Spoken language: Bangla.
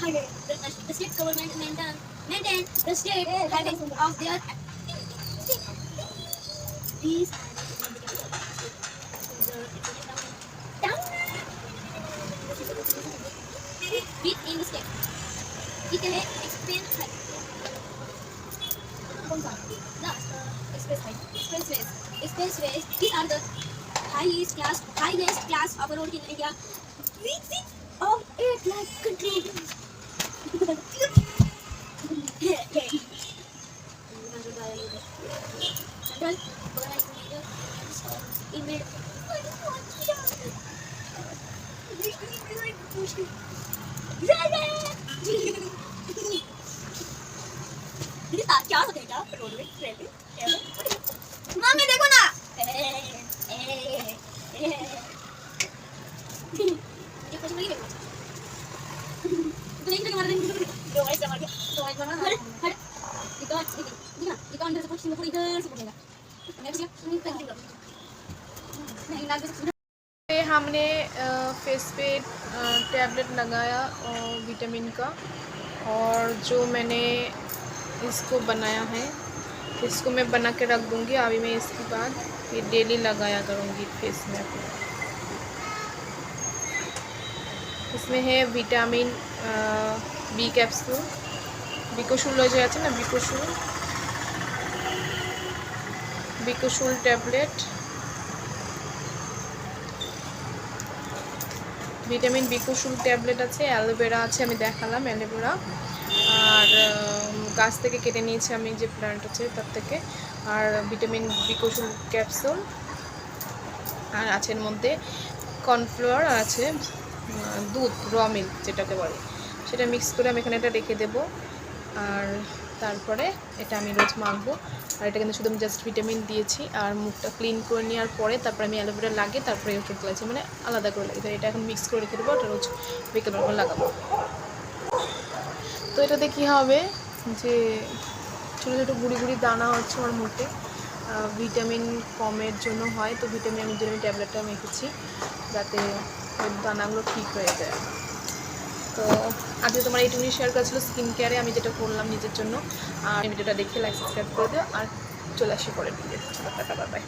higher than the slip cover maintain, maintain the shape of their these beat in the step. It can expand height. Last, express way, Expressways. way. These are the highest class, highest class of road in India. Which is of it like country. mal bereit wieder. Ich will. মামি দেখো না মারা দেখো पे हमने फेस पे टैबलेट लगाया और विटामिन का और जो मैंने इसको बनाया है इसको मैं बना के रख दूँगी अभी मैं इसके बाद ये डेली लगाया करूँगी फेस में इसमें है विटामिन बी कैप्सूल বিকশুল जो আছে ना Becosules Becosules tablet vitamin B কুসুম ট্যাবলেট আছে অ্যালোভেরা আছে আমি দেখালাম অ্যালোভেরা আর গাছ থেকে কেটে নিয়েছি আমি যে প্ল্যান্ট আছে তার থেকে আর ভিটামিন বি কুসুম ক্যাপসুল আর আছে এর মধ্যে কর্নফ্লাওয়ার আছে দুধ র মিল্ক যেটাকে বলে সেটা মিক্স করে আমি এখানে এটা রেখে দেবো আর তারপরে এটা আমি রোজ মাখবো আর এটা কিন্তু শুধু আমি জাস্ট ভিটামিন দিয়েছি আর মুখটা ক্লিন করে নেওয়ার পরে তারপরে আমি অ্যালোভেরা লাগিয়ে তারপরে ওষুধ লাগাচ্ছি মানে আলাদা করে লাগিয়ে এটা এখন মিক্স করে রেখে দেবো ওটা রোজ বিকেলবেলা লাগাবো তো এটাতে কী হবে যে ছোটো ছোটো গুড়ি গুড়ি দানা হচ্ছে আমার মুখে ভিটামিন কমের জন্য হয় তো ভিটামিন আমি জন্য ট্যাবলেটটা মেখেছি যাতে দানাগুলো ঠিক হয়ে যায় তো আজকে তোমার এইটুকুনি শেয়ার করেছিল স্কিন কেয়ারে আমি যেটা করলাম নিজের জন্য আর ভিডিওটা দেখে লাইক সাবস্ক্রাইব করে দিও আর চলে আসি পরের ভিডিও টাকা বাই